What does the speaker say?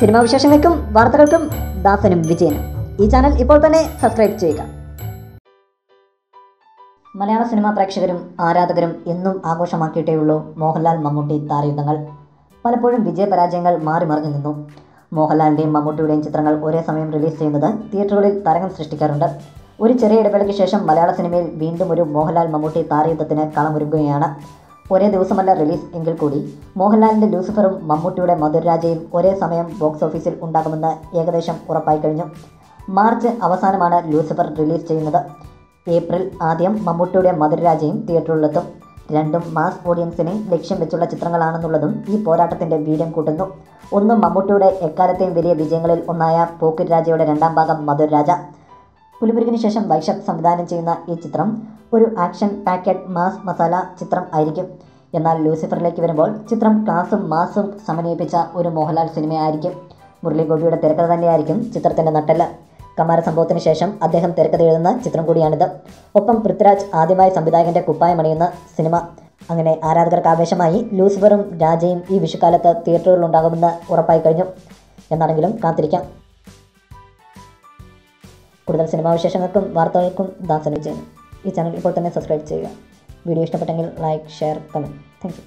Cinema വിശേഷങ്ങൾക്കും വാർത്തകൾക്കും ദാസനും വിജയനും. ഈ ചാനൽ ഇപ്പോൾ തന്നെ സബ്സ്ക്രൈബ് ചെയ്യുക. മലയാള സിനിമാ പ്രേക്ഷകരും ആരാധകരും എന്നും ആഘോഷമാക്കിയിട്ടേയുള്ളൂ മോഹൻലാൽ മമ്മൂട്ടി താരയുദ്ധങ്ങൾ. പലപ്പോഴും വിജയപരാജയങ്ങൾ മാറി മറിഞ്ഞു നിന്നു. മോഹൻലാലിന്റെയും മമ്മൂട്ടിയുടെയും ചിത്രങ്ങൾ ഒരേ സമയം റിലീസ് ചെയ്യുന്നത് തിയേറ്ററുകളിൽ തരംഗം സൃഷ്ടിക്കാറുണ്ട്. ഒരു ചെറിയ ഇടവേളയ്ക്ക് ശേഷം മലയാള സിനിമയിൽ വീണ്ടും ഒരു മോഹൻലാൽ മമ്മൂട്ടി താരയുദ്ധത്തിന് കളമൊരുങ്ങുകയാണ്. ഒരേ ദിവസമല്ല റിലീസ് എങ്കിൽ കൂടി മോഹൻലാലിന്റെ ലൂസിഫറും മമ്മൂട്ടിയുടെ മധുരരാജയും ഒരേ സമയം ബോക്സ് ഓഫീസിൽ ഉണ്ടാകുമെന്ന് ഏകദേശം ഉറപ്പായി കഴിഞ്ഞു. മാർച്ച് അവസാനമാണ് ലൂസിഫർ റിലീസ് ചെയ്യുന്നത്. ഏപ്രിൽ ആദ്യം മമ്മൂട്ടിയുടെ മധുരരാജയും തിയേറ്ററിലെത്തും. രണ്ടും മാസ് ഓഡിയൻസിനെ ലക്ഷ്യം വെച്ചുള്ള ചിത്രങ്ങളാണെന്നുള്ളതും ഈ പോരാട്ടത്തിന്റെ വീര്യം കൂട്ടുന്നു. ഒന്ന് മമ്മൂട്ടിയുടെ എക്കാലത്തെയും വലിയ വിജയങ്ങളിൽ ഒന്നായ പോക്കിറ്റ് രാജയുടെ രണ്ടാം ഭാഗം മധുരരാജ പുലിമുരുകിന് ശേഷം വൈശാഖ് സംവിധാനം ചെയ്യുന്ന ഈ ചിത്രം ഒരു ആക്ഷൻ പാക്കറ്റ് മാസ് മസാല ചിത്രം ആയിരിക്കും. എന്നാൽ ലൂസിഫറിലേക്ക് വരുമ്പോൾ ചിത്രം ക്ലാസും മാസും സമന്വയിപ്പിച്ച ഒരു മോഹൻലാൽ സിനിമയായിരിക്കും. മുരളി ഗോപിയുടെ തിരക്കഥ തന്നെയായിരിക്കും ചിത്രത്തിന്റെ നട്ടെല്ല്. കമാര സംഭവത്തിന് ശേഷം അദ്ദേഹം തിരക്കഥ എഴുതുന്ന ചിത്രം കൂടിയാണിത്. ഒപ്പം പൃഥ്വിരാജ് ആദ്യമായി സംവിധായകന്റെ കുപ്പായമണിയുന്ന സിനിമ. അങ്ങനെ ആരാധകർക്ക് ആവേശമായി ലൂസിഫറും രാജയും ഈ വിഷുക്കാലത്ത് തിയേറ്ററുകളിലുണ്ടാകുമെന്ന് ഉറപ്പായി കഴിഞ്ഞു. എന്നാണെങ്കിലും കാത്തിരിക്കാം. കൂടുതൽ സിനിമാ വിശേഷങ്ങൾക്കും വാർത്തകൾക്കും ദാസന് ചെയ്യുന്നു ഈ ചാനൽ ഇപ്പോൾ തന്നെ സബ്സ്ക്രൈബ് ചെയ്യുക. വീഡിയോ ഇഷ്ടപ്പെട്ടെങ്കിൽ ലൈക്ക് ഷെയർ കമന്റ് താങ്ക്